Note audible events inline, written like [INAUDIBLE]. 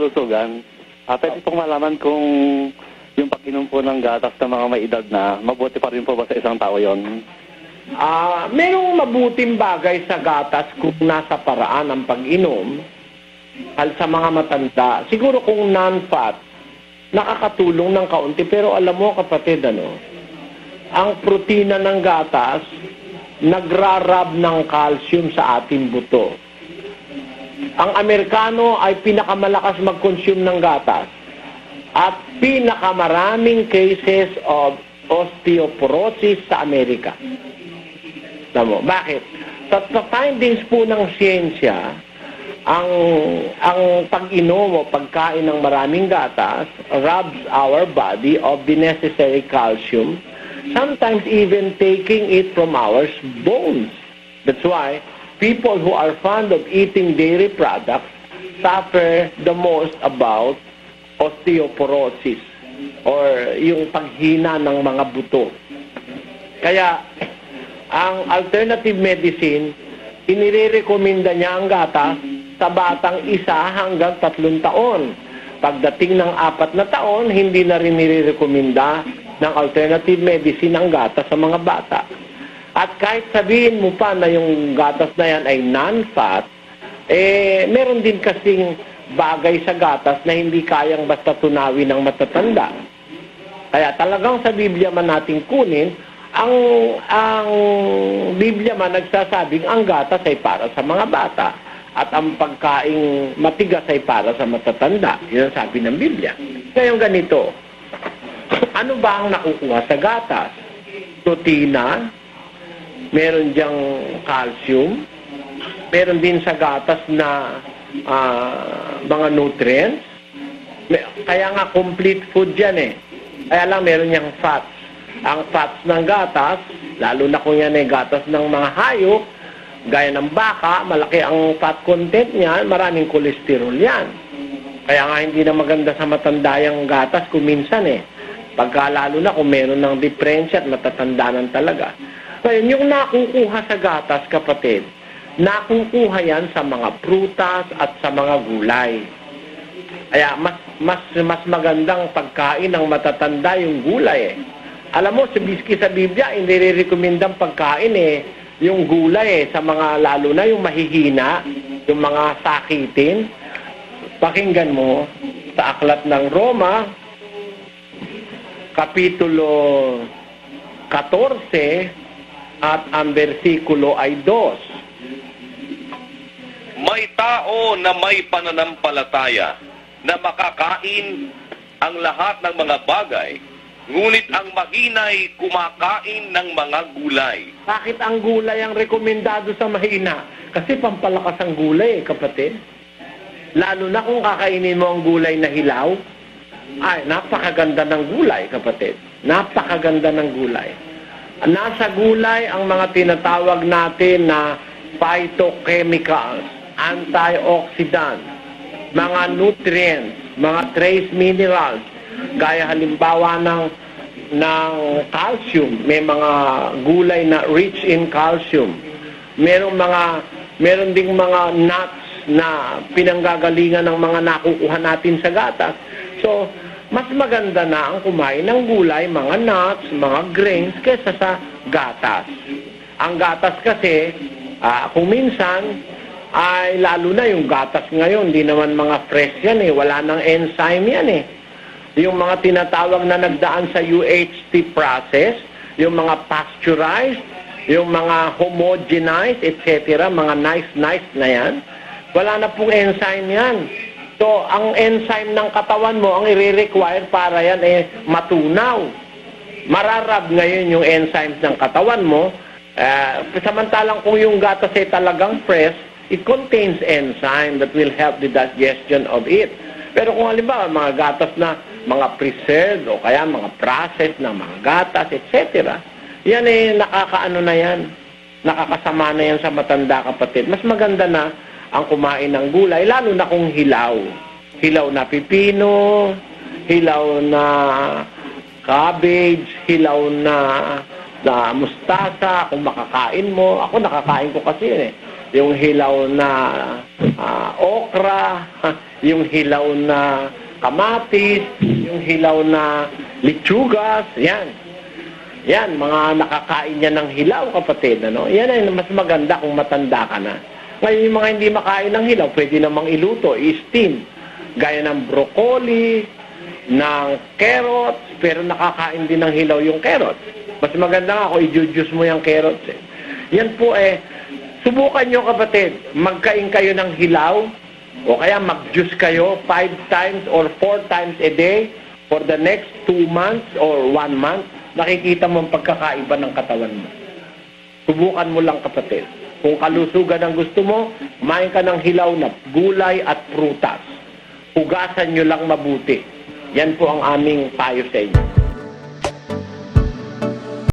kalusugan. Ah, pwede pong malaman kung yung pag-inom po ng gatas ng mga may edad na, mabuti pa rin po ba sa isang tao yon? Ah, merong mabuting bagay sa gatas kung nasa paraan ang pag-inom al sa mga matanda. Siguro kung non-fat, nakakatulong ng kaunti. Pero alam mo kapatid, ano, ang protina ng gatas, nagrarab ng calcium sa ating buto. Ang Amerikano ay pinakamalakas mag-consume ng gatas at pinakamaraming cases of osteoporosis sa Amerika. Tamo. Bakit? Sa, sa findings po ng siyensya, ang ang pag-inom o pagkain ng maraming gatas robs our body of the necessary calcium, sometimes even taking it from our bones. That's why people who are fond of eating dairy products suffer the most about osteoporosis or yung paghina ng mga buto. Kaya ang alternative medicine, inirekomenda niya ang gatas sa batang isa hanggang tatlong taon. Pagdating ng apat na taon, hindi na rin nirekomenda ng alternative medicine ang gatas sa mga bata. At kahit sabihin mo pa na yung gatas na yan ay non-fat, eh, meron din kasing bagay sa gatas na hindi kayang basta tunawin ng matatanda. Kaya talagang sa Biblia man natin kunin, ang ang Biblia man nagsasabing ang gatas ay para sa mga bata at ang pagkaing matigas ay para sa matatanda. Yun ang sabi ng Biblia. Ngayon ganito, [CLEARS THROAT] ano ba ang nakukuha sa gatas? Protina, meron diyang calcium, meron din sa gatas na ah, mga nutrients. Kaya nga complete food yan eh. Kaya lang meron niyang fats. Ang fats ng gatas, lalo na kung yan ay gatas ng mga hayop, gaya ng baka, malaki ang fat content niya, maraming kolesterol yan. Kaya nga hindi na maganda sa matanda yung gatas kung minsan eh. Pagka lalo na kung meron ng diferensya at matatandanan talaga. Ngayon, yung nakukuha sa gatas, kapatid, nakukuha yan sa mga prutas at sa mga gulay. Kaya mas mas mas magandang pagkain ng matatanda yung gulay eh. Alam mo, sa biski sa Biblia, hindi re-recommendang pagkain eh, yung gulay eh, sa mga lalo na yung mahihina, yung mga sakitin. Pakinggan mo sa aklat ng Roma, Kapitulo 14 at ang bersikulo ay 2. May tao na may pananampalataya na makakain ang lahat ng mga bagay, ngunit ang mahinay kumakain ng mga gulay. Bakit ang gulay ang rekomendado sa mahina? Kasi pampalakas ang gulay, eh, kapatid. Lalo na kung kakainin mo ang gulay na hilaw. Ay, napakaganda ng gulay, kapatid. Napakaganda ng gulay. Nasa gulay ang mga tinatawag natin na phytochemicals, antioxidants, mga nutrients, mga trace minerals, gaya halimbawa ng ng calcium, may mga gulay na rich in calcium. Merong mga meron ding mga nuts na pinanggagalingan ng mga nakukuha natin sa gatas. So, mas maganda na ang kumain ng gulay, mga nuts, mga grains, kesa sa gatas. Ang gatas kasi, ah, kung minsan, ay lalo na yung gatas ngayon, di naman mga fresh yan eh, wala nang enzyme yan eh. Yung mga tinatawag na nagdaan sa UHT process, yung mga pasteurized, yung mga homogenized, etc., mga nice-nice na yan, wala na pong enzyme yan. So, ang enzyme ng katawan mo, ang i-require para yan eh matunaw. Mararab ngayon yung enzymes ng katawan mo. Uh, samantalang kung yung gatas ay talagang fresh, it contains enzyme that will help the digestion of it. Pero kung halimbawa, mga gatas na mga preserved o kaya mga processed na mga gatas, etc., yan eh, nakakaano na yan. Nakakasama na yan sa matanda kapatid. Mas maganda na ang kumain ng gulay, lalo na kung hilaw. Hilaw na pipino, hilaw na cabbage, hilaw na, na mustasa, kung makakain mo. Ako nakakain ko kasi yun eh. yung hilaw na ah, okra, [LAUGHS] yung hilaw na kamatis, yung hilaw na litsugas, yan. Yan, mga nakakain yan ng hilaw, kapatid. Ano? Yan ay mas maganda kung matanda ka na. Ngayon, yung mga hindi makain ng hilaw, pwede namang iluto, i-steam. Gaya ng broccoli, ng carrots, pero nakakain din ng hilaw yung carrots. Mas maganda nga kung i-juice mo yung carrots. Eh. Yan po eh, subukan nyo kapatid, magkain kayo ng hilaw, o kaya mag-juice kayo five times or four times a day for the next two months or one month, nakikita mo ang pagkakaiba ng katawan mo. Subukan mo lang kapatid. Kung kalusugan ang gusto mo, kumain ka ng hilaw na gulay at prutas. Hugasan nyo lang mabuti. Yan po ang aming payo sa inyo.